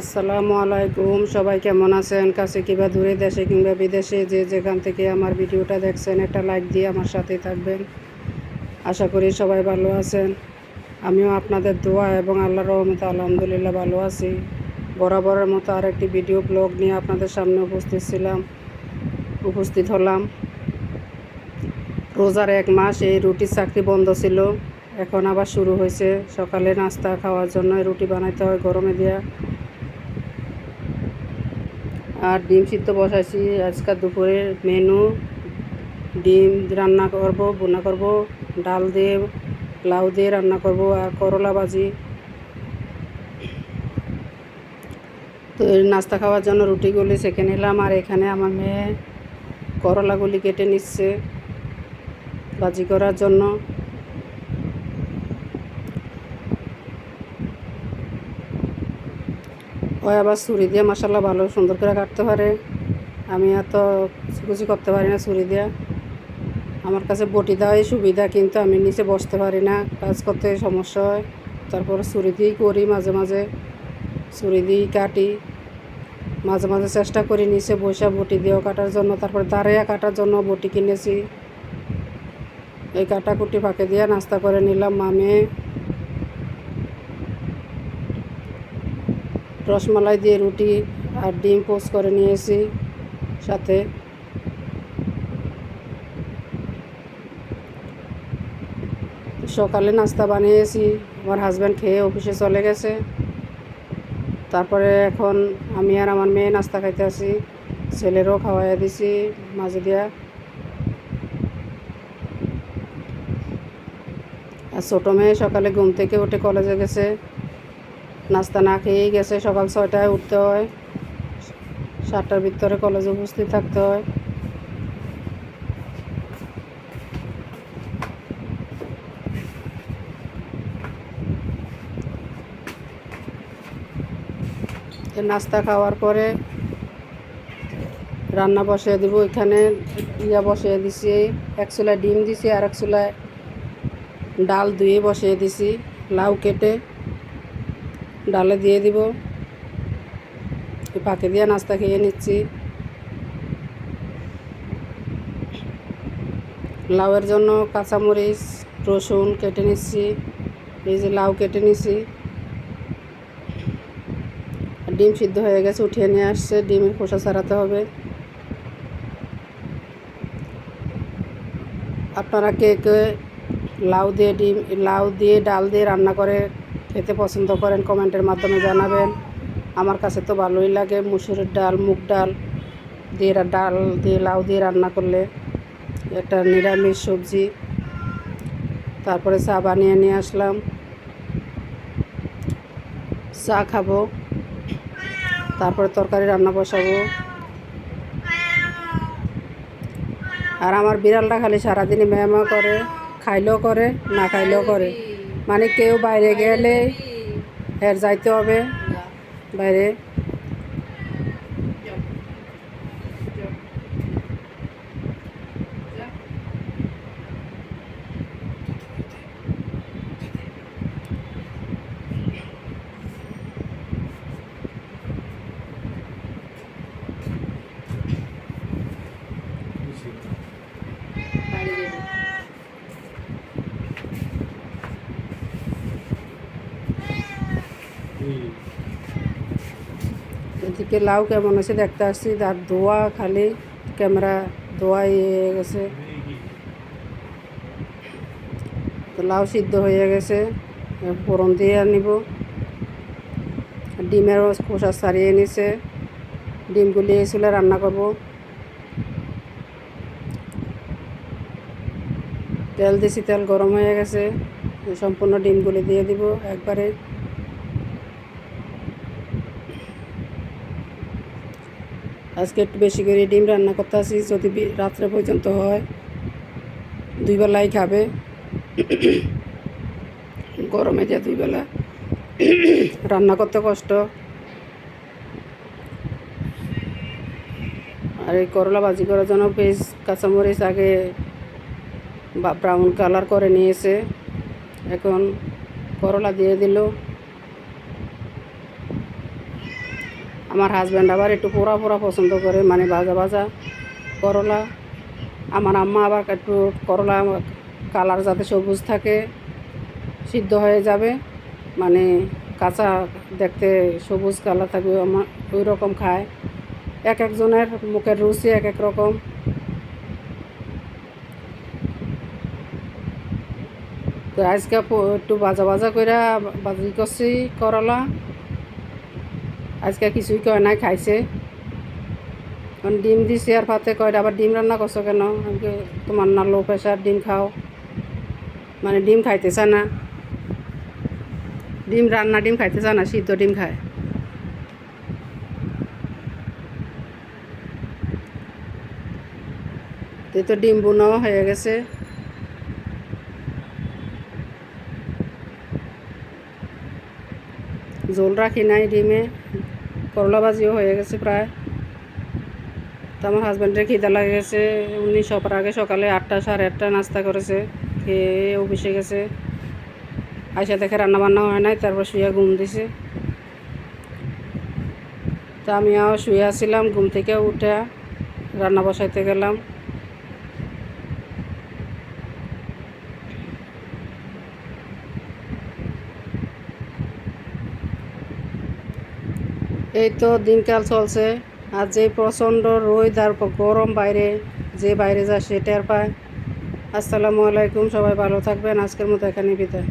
আসসালামু আলাইকুম। সবাই কেমন আছেন? কাছে কিংবা দূরে দেশে কিংবা বিদেশে যে যেখান থেকে আমার ভিডিওটা দেখছেন, একটা লাইক দিয়ে আমার সাথে থাকবেন। আশা করি সবাই ভালো আছেন। আমিও আপনাদের দোয়া এবং আল্লাহর রহমতে আলহামদুলিল্লাহ ভালো আছি। বরাবরের মতো আর একটি ভিডিও ব্লগ নিয়ে আপনাদের সামনে উপস্থিত ছিলাম, উপস্থিত হলাম। রোজার এক মাস এই রুটির চাকরি বন্ধ ছিল। এখন আবার শুরু হয়েছে। সকালে নাস্তা খাওয়ার জন্য রুটি বানাইতে হয় গরমে দেওয়া আর ডিম সিদ্ধ বসাইছি। আজকাল দুপুরের মেনু, ডিম রান্না করব বোনা করব, ডাল দিয়ে, লাউ দিয়ে রান্না করব আর করলা ভাজি। তো নাস্তা খাওয়ার জন্য রুটিগুলি সেঁকে নিলাম আর এখানে আমার মেয়ে করলাগুলি কেটে নিচ্ছে ভাজি করার জন্য। ও আবার ছুরি দিয়ে মশলা ভালো সুন্দর করে কাটতে পারে। আমি এত কিছু করতে পারি না ছুরি দিয়ে। আমার কাছে বটি দেওয়াই সুবিধা, কিন্তু আমি নিচে বসতে পারি না, কাজ করতে সমস্যা হয়। তারপর ছুরি দিয়েই করি মাঝে মাঝে, ছুরি দিয়েই কাটি। মাঝে মাঝে চেষ্টা করি নিচে বসে বটি দিয়েও কাটার জন্য, তারপর দাঁড়িয়ে কাটার জন্য বটি কিনেছি। এই কাটাকুটি ফাঁকে দিয়ে নাস্তা করে নিলাম মামে। রসমালাই দিয়ে রুটি আর ডিম পোস্ট করে নিয়েছি সাথে। সকালে নাস্তা বানিয়েছি, আমার হাজব্যান্ড খেয়ে অফিসে চলে গেছে। তারপরে এখন আমি আর আমার মেয়ে নাস্তা খাইতে আসি, ছেলেরও খাওয়াইয়া দিছি মাঝে দিয়া। আর ছোটো মেয়ে সকালে ঘুম থেকে উঠে কলেজে গেছে। নাস্তা না খেয়েই গেছে, সকাল ছয়টায় উঠতে হয়। সাতটার ভিতরে কলেজে উপস্থিত থাকতে হয়। নাস্তা খাওয়ার পরে রান্না বসিয়ে দিব, এখানে ইয়া বসিয়ে দিছি, এক চুলায় ডিম দিছি আর এক চুলায় ডাল ধুয়ে বসিয়ে দিছি, লাউ কেটে। ডালে দিয়ে দিব। পাকে দিয়ে নাস্তা খেয়ে নিচ্ছি। লাউয়ের জন্য কাঁচামরিচ, রসুন কেটে নিচ্ছি। এই যে লাউ কেটে নিচ্ছি ডিম সিদ্ধ হয়ে গেছে, উঠিয়ে নিয়ে আসছে। ডিমের খোসা ছাড়াতে হবে। আপনারা কে কে লাউ দিয়ে ডিম, লাউ দিয়ে ডাল দিয়ে রান্না করে খেতে পছন্দ করেন, কমেন্টের মাধ্যমে জানাবেন। আমার কাছে তো ভালোই লাগে, মুসুরের ডাল, মুগ ডাল দিয়ে ডাল দিয়ে লাউ দিয়ে রান্না করলে একটা নিরামিষ সবজি। তারপরে চা বানিয়ে নিয়ে আসলাম। চা খাব। তারপরে তরকারি রান্না বসাবো। আর আমার বিড়ালটা খালি সারাদিনই ম্যামা করে, খাইলেও করে, না খাইলেও করে। মানে কেউ বাইরে গেলে এর যাইতে হবে। বাইরে। এদিকে লাউ কেমন আছে দেখতে আসছি, তার ধোয়া খালি, ক্যামেরা ধোয়া হয়ে গেছে। তো লাউ সিদ্ধ হয়ে গেছে ফোড়ন দিয়ে নিব। ডিমের খোসা ছাড়িয়ে নিছে ডিমগুলি এই চুলে রান্না করব। তেল দিছি, তেল গরম হয়ে গেছে সম্পূর্ণ ডিমগুলি দিয়ে দিব একবারে। আজকে একটু বেশি করে ডিম রান্না করতে আসি যদি রাত্রে পর্যন্ত হয় দুই বেলাই খাবে। গরমে যে দুই বেলা রান্না করতে কষ্ট। আর এই করলা ভাজি করার জন্য পেঁয়াজ কাঁচামরিচ আগে ব্রাউন কালার করে নিয়েছে। এখন করলা দিয়ে দিল। আমার হাজব্যান্ড আবার একটু পোড়া পোড়া পছন্দ করে মানে ভাজা ভাজা করলা। আমার আম্মা আবার একটু করলা, কালার যাতে সবুজ থাকে, সিদ্ধ হয়ে যাবে। মানে কাঁচা দেখতে সবুজ কালার থাকবে আমার ওই রকম খায়। এক একজনের মুখের রুচি এক এক রকম। তো আজকে একটু বাজা বাজা করে বাজি করছি করলা। আজকে কিছুই কয় নাই, খাইছে। কারণ ডিম দিছে আর ভাতে কয়, আবার ডিম রান্না করছ কেন? তোমার না লো প্রেশার ডিম খাও। মানে ডিম খাইতে চায় না। ডিম রান্না ডিম খাইতে চায় না, সিদ্ধ ডিম খায়। তো ডিম বোনাও হয়ে গেছে। ঝোল রাখি নাই ডিমে। করলা ভাজিও হয়ে গেছে প্রায়। তো আমার হাজব্যান্ডের খিদা লাগে গেছে। উনি সবার আগে সকালে আটটা, সাড়ে আটটা নাস্তা করেছে, খেয়ে অফিসে গেছে। আইসা দেখে রান্না বান্না হয় নাই, তারপর শুয়ে ঘুম দিছে। তো আমিও শুয়ে আসছিলাম ঘুম থেকে উঠে রান্না বসাইতে গেলাম। এই তো দিনকাল চলছে। আর যে প্রচণ্ড রোদ আর গরম বাইরে, যে বাইরে যায় সে টের পায়। আসসালামু আলাইকুম, সবাই ভালো থাকবেন। আজকের মতো এখানে বিদায়।